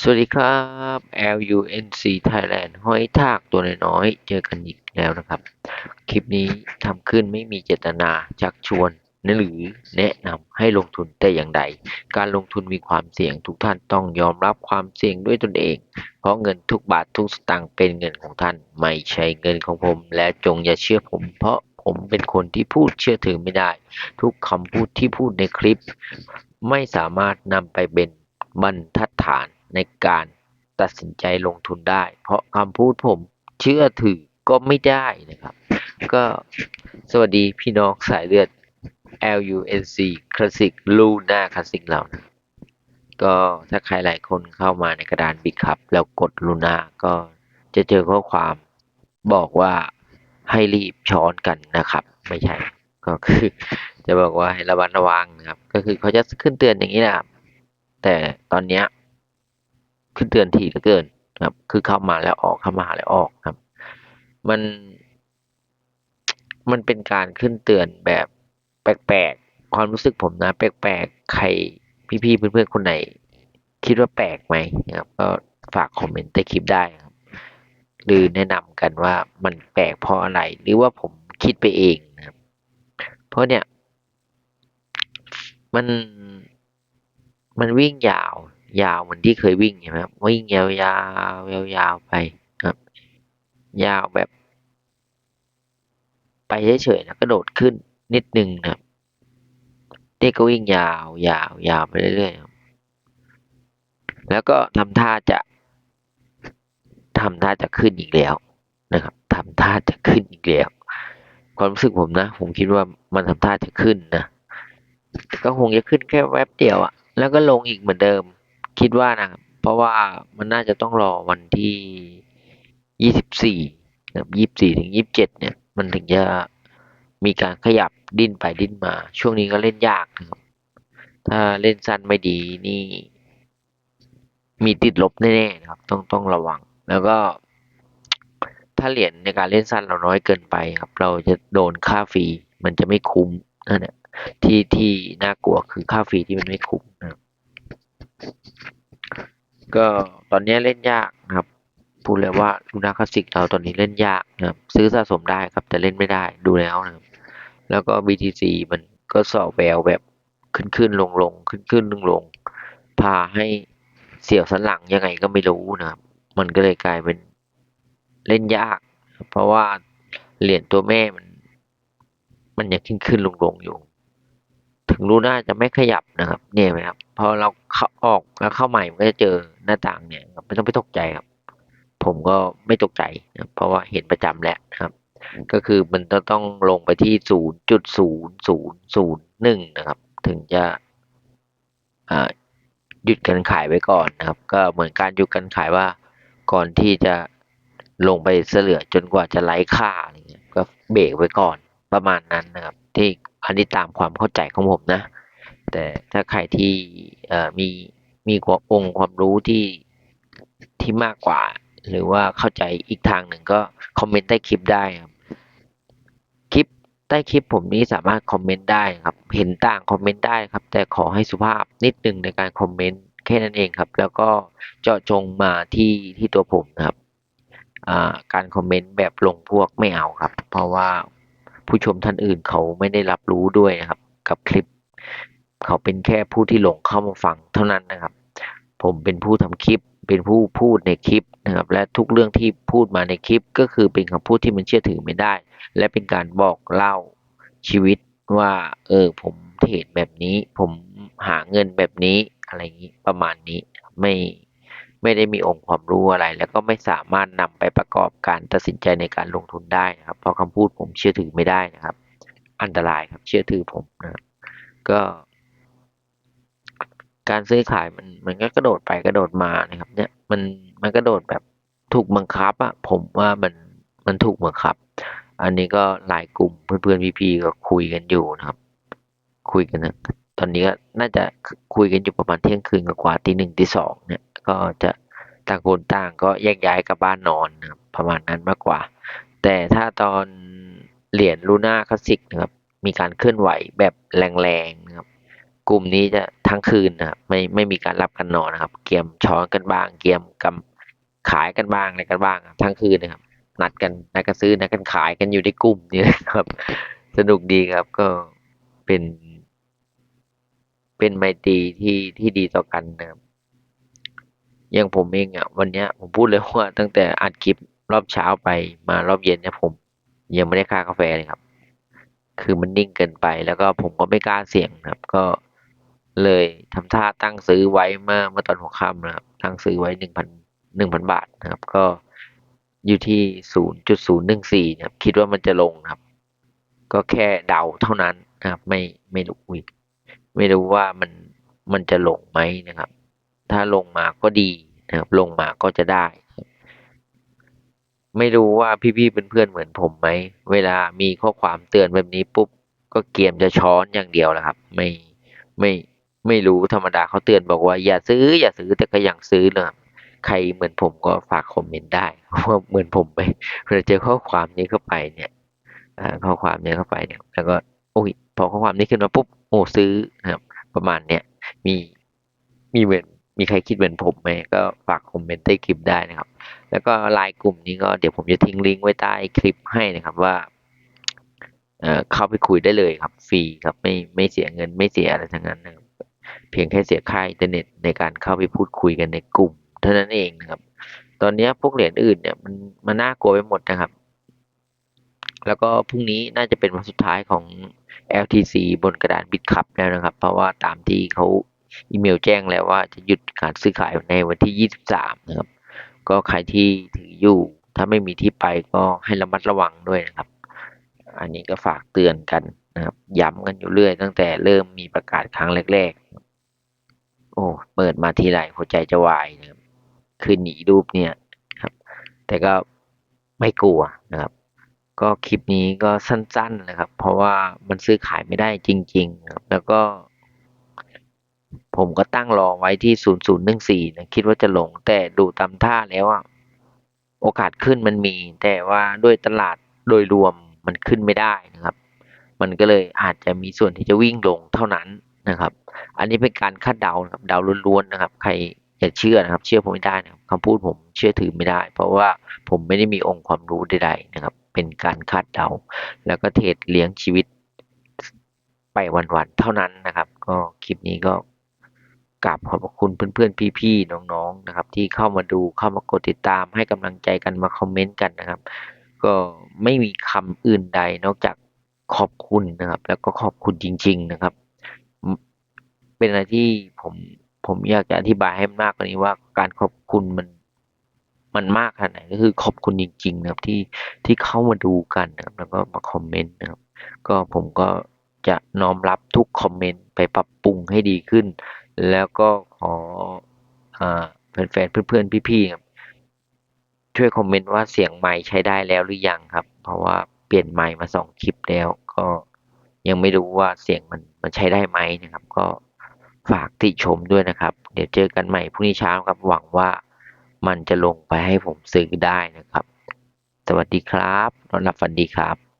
สวัสดีครับ LUNC Thailand ห้อยทากตัวน้อยๆเจอกันอีกแล้วนะครับ คลิปนี้ทำขึ้นไม่มีเจตนาชักชวนหรือแนะนำให้ลงทุนแต่อย่างใด การลงทุนมีความเสี่ยงทุกท่านต้องยอมรับความเสี่ยงด้วยตนเอง เพราะเงินทุกบาททุกสตางค์เป็นเงินของท่าน ไม่ใช่เงินของผม และจงอย่าเชื่อผม เพราะผมเป็นคนที่พูดเชื่อถือไม่ได้ ทุกคำพูดที่พูดในคลิป ไม่สามารถนำไปเป็นบรรทัดฐาน ในการตัดสินใจลงทุนได้ เพราะคำพูดผมเชื่อถือก็ไม่ได้นะครับ ก็สวัสดีพี่น้องสายเลือด LUNC Classic Luna Classic เรานะก็ถ้าใครหลายคนเข้ามาในกระดานบิ๊กคับแล้วกดลูน่าก็จะเจอข้อความบอกว่าให้รีบช้อนกันนะครับ ไม่ใช่ ก็คือจะบอกว่าให้ระมัดระวังนะครับ ก็คือเขาจะขึ้นเตือนอย่างนี้นะครับ แต่ตอนเนี้ย ขึ้นเตือนทีเหลือเกินครับ คือเข้ามาแล้วออกเข้ามาแล้วออกครับ มัน มันเป็นการขึ้นเตือนแบบแปลกๆ ความรู้สึกผมนะ แปลกๆ ใครพี่ๆ เพื่อนๆ คนไหน คิดว่าแปลกไหมครับ ก็ฝากคอมเมนต์ใต้คลิปได้ครับ หรือแนะนำกันว่ามันแปลกเพราะอะไร หรือว่าผมคิดไปเองนะครับ เพราะเนี่ย มัน มันวิ่งยาว ยาวเหมือนที่เคยวิ่งใช่ไหมครับวิ่งยาวยาวยาวไปครับ ยาวแบบ ไปเฉยๆแล้วก็โดดขึ้นนิดนึงนะครับเด็กก็วิ่งยาวยาวยาวไปเรื่อยๆครับแล้วก็ทำท่าจะทำท่าจะขึ้นอีกแล้วนะครับทำท่าจะขึ้นอีกแล้วความรู้สึกผมนะ ผมคิดว่ามันทำท่าจะขึ้นนะก็คงจะขึ้นแค่แวบเดียวอะแล้วก็ลงอีกเหมือนเดิม คิดว่านะครับ เพราะว่ามันน่าจะต้องรอวันที่ยี่สิบสี่นะยี่สิบสี่ถึงยี่สิบเจ็ดเนี่ย มันถึงจะมีการขยับดิ้นไปดิ้นมา ช่วงนี้ก็เล่นยากนะครับ ถ้าเล่นสั้นไม่ดีนี่ มีติดลบแน่ๆนะครับ ต้องต้องระวัง แล้วก็ถ้าเหรียญในการเล่นสั้นเราน้อยเกินไปครับ เราจะโดนค่าฟรีมันจะไม่คุ้มนั่นแหละที่ที่น่ากลัวคือค่าฟรีที่มันไม่คุ้มนะครับ ก็ตอนนี้เล่นยากนะครับ พูดเลยว่าลูนาคลาสสิกเราตอนนี้เล่นยากนะครับ ซื้อสะสมได้ครับ แต่เล่นไม่ได้ดูแล้วนะครับ แล้วก็ BTC มันก็สอบแววแบบขึ้นขึ้นลงลงขึ้นขึ้นลงลงพาให้เสี่ยวสันหลังยังไงก็ไม่รู้นะครับ มันก็เลยกลายเป็นเล่นยาก เพราะว่าเหรียญตัวแม่มัน มันยังขึ้นขึ้นลงลงอยู่ ถึงรู้น่าจะไม่ขยับนะครับ เนี่ยไหมครับ พอเราเข้าออกแล้วเข้าใหม่มันก็จะเจอหน้าต่างเนี่ยไม่ต้องไปตกใจครับ ผมก็ไม่ตกใจนะเพราะว่าเห็นประจำแล้วนะครับ ก็คือมันจะต้องลงไปที่ศูนย์จุดศูนย์ศูนย์ศูนย์หนึ่งนะครับ ถึงจะหยุดการขายไว้ก่อนนะครับ ก็เหมือนการหยุดการขายว่าก่อนที่จะลงไปเสือจนกว่าจะไร้ค่าอะไรเงี้ยก็เบรกไว้ก่อนประมาณนั้นนะครับ ที่ อันนี้ตามความเข้าใจของผมนะ แต่ถ้าใครที่มีมีองค์ความรู้ที่ที่มากกว่า หรือว่าเข้าใจอีกทางหนึ่งก็คอมเมนต์ใต้คลิปได้ครับคลิปใต้คลิปผมนี้สามารถคอมเมนต์ได้ครับ เห็นต่างคอมเมนต์ได้ครับ แต่ขอให้สุภาพนิดนึงในการคอมเมนต์แค่นั้นเองครับ แล้วก็เจาะจงมาที่ที่ตัวผมนะครับการคอมเมนต์แบบลงพวกไม่เอาครับ เพราะว่า ผู้ชมท่านอื่นเขาไม่ได้รับรู้ด้วยนะครับ กับคลิป เขาเป็นแค่ผู้ที่หลงเข้ามาฟังเท่านั้นนะครับ ผมเป็นผู้ทำคลิป เป็นผู้พูดในคลิปนะครับ และทุกเรื่องที่พูดมาในคลิป ก็คือเป็นคำพูดที่มันเชื่อถือไม่ได้ และเป็นการบอกเล่าชีวิตว่า เออผมเทรดแบบนี้ ผมหาเงินแบบนี้อะไรอย่างนี้ประมาณนี้ไม่ ไม่ได้มีองค์ความรู้อะไร แล้วก็ไม่สามารถนำไปประกอบการตัดสินใจในการลงทุนได้นะครับ เพราะคำพูดผมเชื่อถือไม่ได้นะครับ อันตรายครับเชื่อถือผมนะครับก็ การซื้อขายมันมันก็กระโดดไปกระโดดมานะครับ เนี่ยมันมันกระโดดแบบถูกบังคับอะผมว่ามันมันถูกบังคับ อันนี้ก็หลายกลุ่มเพื่อนๆพี่ๆก็คุยกันอยู่นะครับ คุยกันนะ อนนี้ก็น่าจะคุยกันอยู่ประมาณเที่ยงคืนกว่าตีหนึ่งตีสองเนี่ย ก็จะต่างคนต่างก็แยกย้ายกลับบ้านนอนนะประมาณนั้นมากกว่า แต่ถ้าตอนเหรียญลูน่าคลาสสิกนะครับ มีการเคลื่อนไหวแบบแรงๆนะครับ กลุ่มนี้จะทั้งคืนนะครับไม่ไม่มีการรับกันนอนนะครับ เกียมช้อนกันบ้าง เกียมกำขายกันบ้างอะไรกันบ้างทั้งคืนนะครับ นัดกันนัดกันซื้อนัดกันขายกันอยู่ในกลุ่มนี่นะครับ สนุกดีครับก็เป็น เป็นไมตรีที่ที่ดีต่อกันนะครับอย่างผมเองอะวันเนี้ยผมพูดเลยว่าตั้งแต่อัดคลิปรอบเช้าไปมารอบเย็นเนี่ยผม ยังไม่ได้ค่ากาแฟเลยครับ คือมันนิ่งเกินไปแล้วก็ผมก็ไม่กล้าเสี่ยงนะครับ ก็เลยทำท่าตั้งซื้อไว้เมื่อเมื่อตอนหัวค่ำนะครับ ตั้งซื้อไว้หนึ่งพันหนึ่งพันบาทนะครับ ก็อยู่ที่ศูนย์จุดศูนย์หนึ่งสี่นะครับ คิดว่ามันจะลงนะครับ ก็แค่เดาเท่านั้นนะครับ ไม่ไม่รู้อุ๊ย ไม่รู้ว่ามันมันจะลงไหมนะครับ ถ้าลงมาก็ดีนะครับ ลงมาก็จะได้ ไม่รู้ว่าพี่ๆเพื่อนๆเหมือนผมไหม เวลามีข้อความเตือนแบบนี้ปุ๊บก็เกียมจะช้อนอย่างเดียวแหละครับ ไม่ไม่ไม่รู้ธรรมดาเขาเตือนบอกว่า อย่าซื้อ อย่าซื้อแต่ก็ยังซื้อเลยครับใครเหมือนผมก็ฝากคอมเมนต์ได้ว่าเหมือนผมไหมเวลาเจอข้อความนี้เข้าไปเนี่ยข้อความนี้เข้าไปเนี่ย แล้วก็โอ้ยพอข้อความนี้ขึ้นมาปุ๊บ โอ้ซื้อนะครับ ประมาณเนี้ยมีมีเหมือนมีใครคิดเหมือนผมไหมก็ฝากคอมเมนต์ใต้คลิปได้นะครับ แล้วก็ไลน์กลุ่มนี้ก็เดี๋ยวผมจะทิ้งลิงก์ไว้ใต้คลิปให้นะครับว่าเอ่อเข้าไปคุยได้เลยครับ ฟรีครับไม่ไม่เสียเงินไม่เสียอะไรทั้งนั้นนะครับเพียงแค่เสียค่าอินเทอร์เน็ตในการเข้าไปพูดคุยกันในกลุ่ม เท่านั้นเองนะครับ ตอนนี้พวกเหรียญอื่นเนี่ยมันมันน่ากลัวไปหมดนะครับ แล้วก็พรุ่งนี้น่าจะเป็นวันสุดท้ายของ LTC บนกระดานบิตคัพแล้วนะครับ เพราะว่าตามที่เขาอีเมลแจ้งแล้วว่าจะหยุดการซื้อขายในวันที่ 23 นะครับ ก็ใครที่ถืออยู่ ถ้าไม่มีที่ไปก็ให้ระมัดระวังด้วยนะครับ อันนี้ก็ฝากเตือนกันนะครับ ย้ำกันอยู่เรื่อยตั้งแต่เริ่มมีประกาศครั้งแรกๆ โอ้เปิดมาทีไรหัวใจจะวายนะครับขึ้นหนีรูปเนี่ยครับ แต่ก็ไม่กลัวนะครับ ก็คลิปนี้ก็สั้นๆนะครับ เพราะว่ามันซื้อขายไม่ได้จริงๆครับแล้วก็ ผมก็ตั้งรอไว้ที่ศูนย์ศูนย์หนึ่งสี่นะคิดว่าจะลง แต่ดูตามท่าแล้วอะโอกาสขึ้นมันมี แต่ว่าด้วยตลาดโดยรวมมันขึ้นไม่ได้นะครับ มันก็เลยอาจจะมีส่วนที่จะวิ่งลงเท่านั้นนะครับ อันนี้เป็นการคาดเดานะครับเดาล้วนๆนะครับ ใครอย่าเชื่อนะครับ เชื่อผมไม่ได้นะครับคำพูดผมเชื่อถือไม่ได้ เพราะว่าผมไม่ได้มีองค์ความรู้ใดๆนะครับ เป็นการคาดเดา แล้วก็เทรดเลี้ยงชีวิตไปวันๆเท่านั้นนะครับ ก็คลิปนี้ก็กราบขอบคุณเพื่อนๆ พี่ๆ น้องๆ นะครับ ที่เข้ามาดูเข้ามากดติดตามให้กำลังใจกันมาคอมเมนต์กันนะครับ ก็ไม่มีคำอื่นใดนอกจากขอบคุณนะครับ แล้วก็ขอบคุณจริง ๆนะครับ เป็นอะไรที่ผมผมอยากจะอธิบายให้มากกว่านี้ว่าการขอบคุณมัน มันมากขนาดไหนก็คือขอบคุณจริงๆนะครับที่ที่เข้ามาดูกันนะครับแล้วก็มาคอมเมนต์นะครับ ก็ผมก็จะน้อมรับทุกคอมเมนต์ไปปรับปรุงให้ดีขึ้น แล้วก็ขออแฟนๆเพื่อนๆพี่ๆครับช่วยคอมเมนต์ว่าเสียงไมค์ใช้ได้แล้วหรือยังครับ เพราะว่าเปลี่ยนไมค์มาสองคลิปแล้ว ก็ยังไม่รู้ว่าเสียงมันมันใช้ได้ไหมนะครับ ก็ฝากติชมด้วยนะครับ เดี๋ยวเจอกันใหม่พรุ่งนี้เช้าครับหวังว่า มันจะลงไปให้ผมซื้อได้นะครับ สวัสดีครับนอนหลับฝันดีครับ